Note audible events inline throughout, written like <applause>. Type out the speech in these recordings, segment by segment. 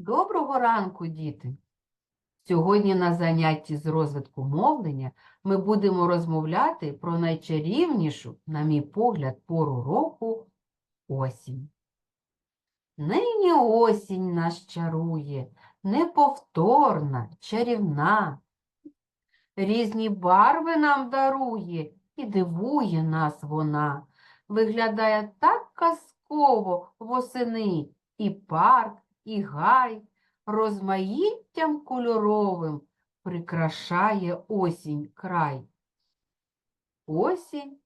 Доброго ранку, діти! Сьогодні на занятті з розвитку мовлення ми будемо розмовляти про найчарівнішу, на мій погляд, пору року осінь. Нині осінь нас чарує, неповторна, чарівна. Різні барви нам дарує і дивує нас вона. Виглядає так казково восени і парк, і гай, розмаїттям кольоровим прикрашає осінь край. Осінь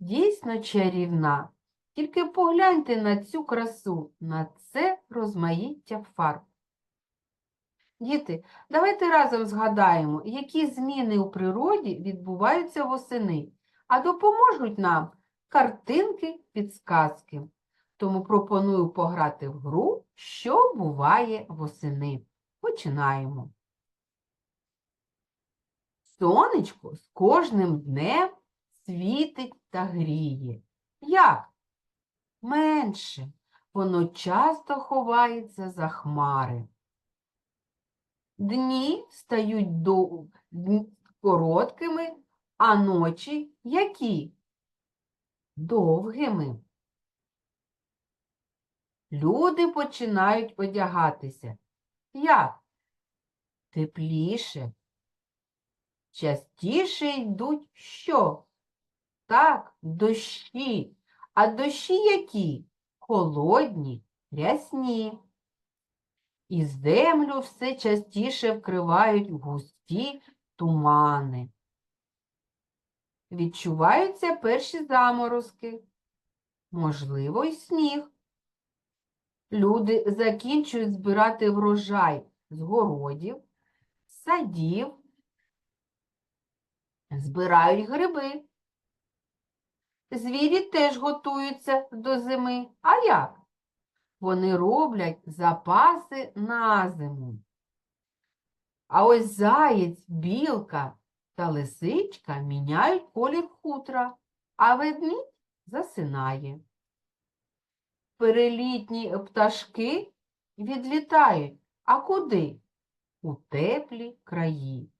дійсно чарівна. Тільки погляньте на цю красу, на це розмаїття фарб. Діти, давайте разом згадаємо, які зміни у природі відбуваються восени, а допоможуть нам картинки, підсказки. Тому пропоную пограти в гру, що буває восени. Починаємо. Сонечко з кожним днем світить та гріє. Як? Менше. Воно часто ховається за хмари. Дні стають дн- короткими, а ночі які? Довгими. Люди починають одягатися. Як? Тепліше. Частіше йдуть що? Так, дощі. А дощі які? Холодні, рясні. І землю все частіше вкривають густі тумани. Відчуваються перші заморозки, можливо, й сніг. Люди закінчують збирати врожай з городів, садів, збирають гриби. Звірі теж готуються до зими. А як? Вони роблять запаси на зиму. А ось заєць, білка та лисичка міняють колір хутра, а ведмідь засинає. Перелітні пташки відлітають. А куди? У теплі краї.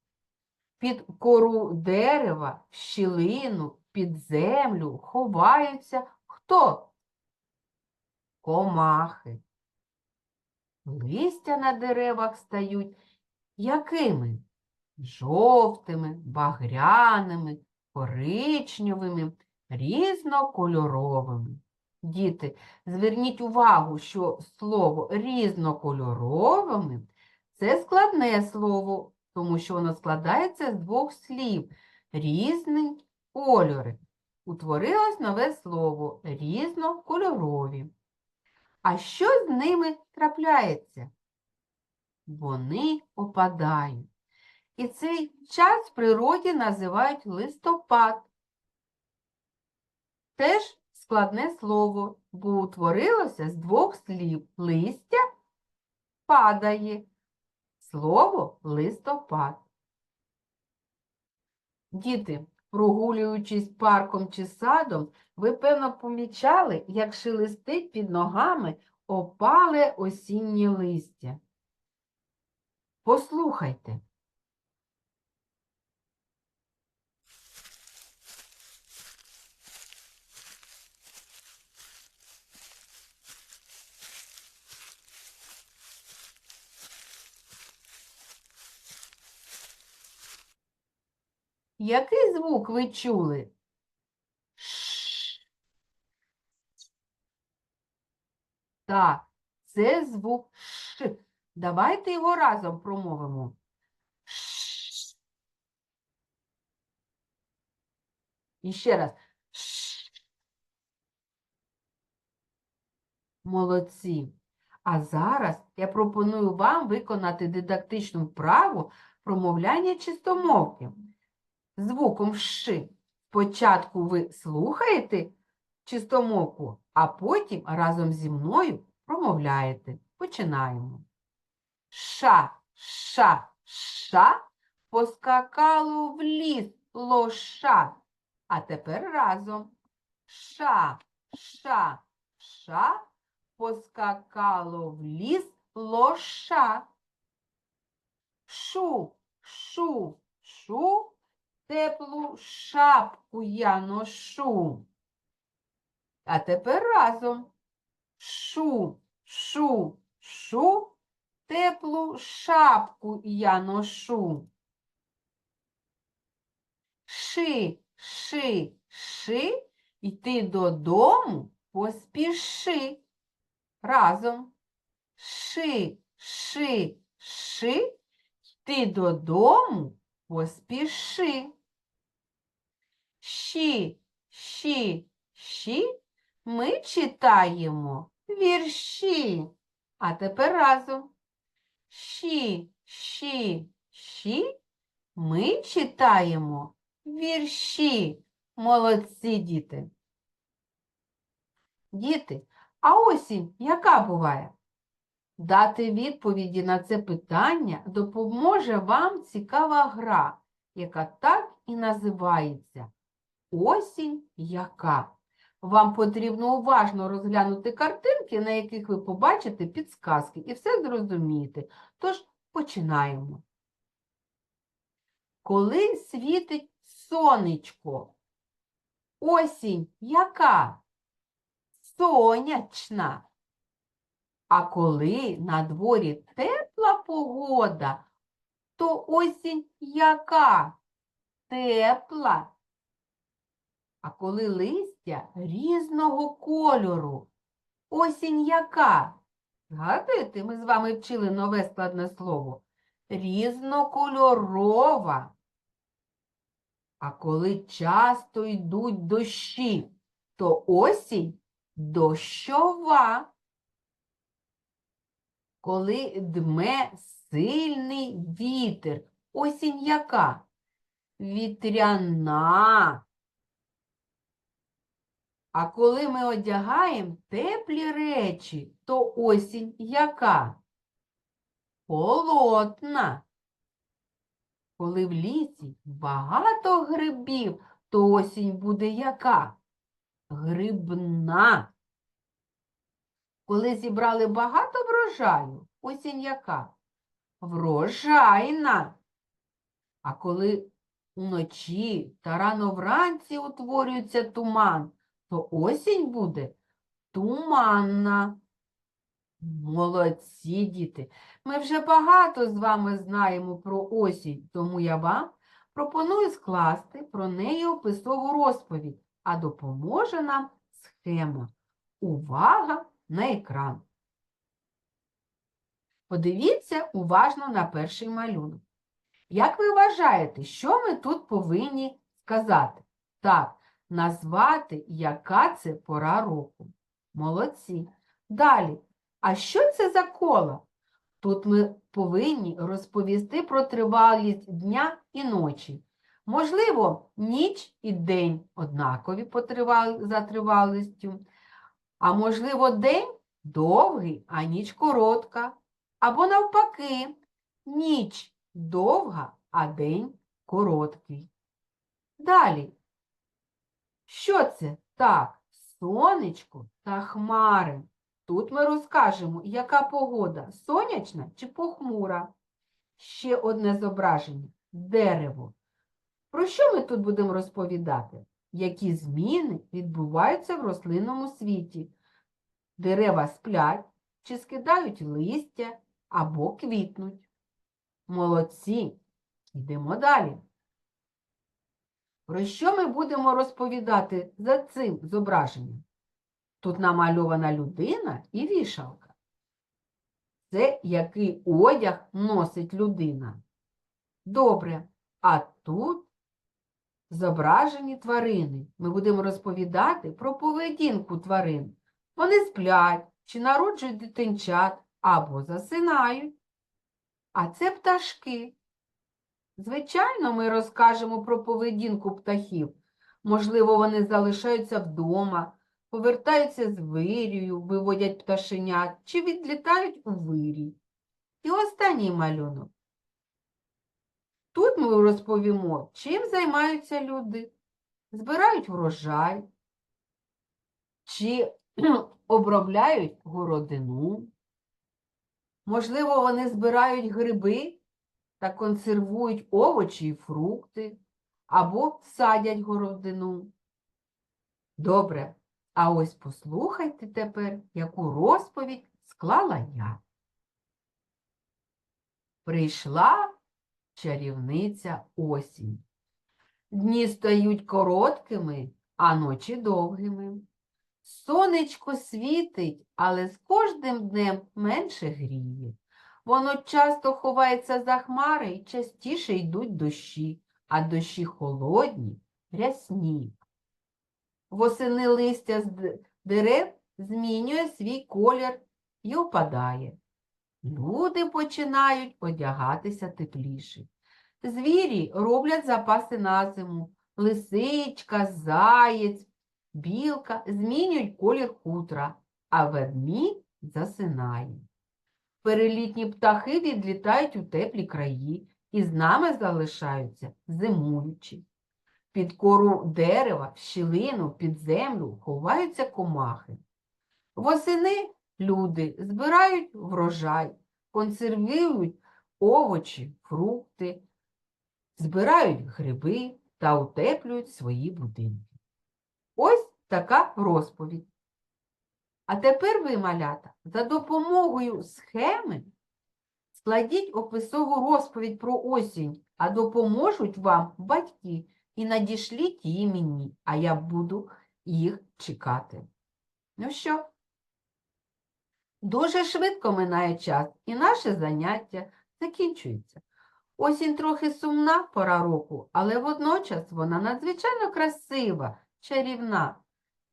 Під кору дерева, в щілину, під землю ховаються хто? Комахи. Листя на деревах стають якими? Жовтими, багряними, коричневими, різнокольоровими. Діти, зверніть увагу, що слово різнокольоровими це складне слово, тому що воно складається з двох слів різні кольори. Утворилось нове слово різнокольорові. А що з ними трапляється? Вони опадають. І цей час в природі називають листопад. Теж складне слово, бо утворилося з двох слів листя падає. Слово листопад. Діти, прогулюючись парком чи садом, ви, певно, помічали, як шелестить під ногами опале осіннє листя. Послухайте. Який звук ви чули? Ш. Так, це звук Ш. Давайте його разом промовимо. Ш. І ще раз. Ш. Молодці. А зараз я пропоную вам виконати дидактичну вправу промовляння чистомовки звуком «ш». Спочатку ви слухаєте чистомовку, а потім разом зі мною промовляєте. Починаємо. Ша, ша, ша, поскакало в ліс лоша. А тепер разом. Ша, ша, ша, поскакало в ліс лоша. Шу, шу, шу, теплу шапку я ношу. А тепер разом. Шу, шу, шу, теплу шапку я ношу. Ши, ши, ши, йти додому поспіши. Разом. Ши, ши, ши, йти додому поспіши. Щі, щі, щі, ми читаємо вірші. А тепер разом. Щі, щі, щі, ми читаємо вірші. Молодці діти. Діти, а осінь яка буває? Дати відповіді на це питання допоможе вам цікава гра, яка так і називається Осінь яка. Вам потрібно уважно розглянути картинки, на яких ви побачите підсказки, і все зрозумієте. Тож починаємо. Коли світить сонечко, осінь яка? Сонячна. А коли на дворі тепла погода, то осінь яка? Тепла. А коли листя різного кольору, осінь яка? Згадуєте, ми з вами вчили нове складне слово. Різнокольорова. А коли часто йдуть дощі, то осінь дощова. Коли дме сильний вітер, осінь яка? Вітряна. А коли ми одягаємо теплі речі, то осінь яка? Холодна. Коли в лісі багато грибів, то осінь буде яка? Грибна. Коли зібрали багато врожаю, осінь яка? Врожайна. А коли уночі та рано вранці утворюється туман, то осінь буде туманна. Молодці, діти. Ми вже багато з вами знаємо про осінь, тому я вам пропоную скласти про неї описову розповідь, а допоможе нам схема. Увага на екран. Подивіться уважно на перший малюнок. Як ви вважаєте, що ми тут повинні сказати? Так, назвати, яка це пора року. Молодці. Далі. А що це за коло? Тут ми повинні розповісти про тривалість дня і ночі. Можливо, ніч і день однакові за тривалістю, а можливо, день довгий, а ніч коротка. Або навпаки, ніч довга, а день короткий. Далі. Що це? Так, сонечко та хмари. Тут ми розкажемо, яка погода сонячна чи похмура. Ще одне зображення дерево. Про що ми тут будемо розповідати? Які зміни відбуваються в рослинному світі? Дерева сплять чи скидають листя або квітнуть. Молодці. Йдемо далі. Про що ми будемо розповідати за цим зображенням? Тут намальована людина і вішалка. Це який одяг носить людина. Добре. А тут зображені тварини. Ми будемо розповідати про поведінку тварин. Вони сплять чи народжують дитинчат або засинають. А це пташки. Звичайно, ми розкажемо про поведінку птахів. Можливо, вони залишаються вдома, повертаються з вирію, виводять пташенят чи відлітають у вирій. І останній малюнок. Тут ми розповімо, чим займаються люди. Збирають врожай, чи <clears throat> обробляють городину. Можливо, вони збирають гриби та консервують овочі і фрукти або садять городину. Добре, а ось послухайте тепер, яку розповідь склала я. Прийшла чарівниця осінь. Дні стають короткими, а ночі довгими. Сонечко світить, але з кожним днем менше гріє. Воно часто ховається за хмари і частіше йдуть дощі, а дощі холодні, рясні. Восени листя з дерев змінює свій колір і опадає. Люди починають одягатися тепліше. Звірі роблять запаси на зиму. Лисичка, заєць, білка змінюють колір хутра, а ведмідь засинає. Перелітні птахи відлітають у теплі краї і з нами залишаються зимуючі. Під кору дерева, в щілину, під землю ховаються комахи. Восени люди збирають врожай, консервують овочі, фрукти, збирають гриби та утеплюють свої будинки. Ось така розповідь. А тепер ви, малята, за допомогою схеми складіть описову розповідь про осінь, а допоможуть вам батьки і надішліть її мені, а я буду їх чекати. Ну що? Дуже швидко минає час, і наше заняття закінчується. Осінь трохи сумна пора року, але водночас вона надзвичайно красива, чарівна.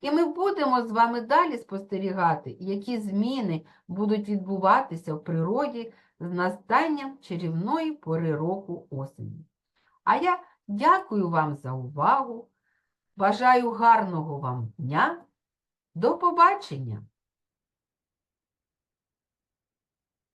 І ми будемо з вами далі спостерігати, які зміни будуть відбуватися в природі з настанням чарівної пори року осені. А я дякую вам за увагу, бажаю гарного вам дня. До побачення!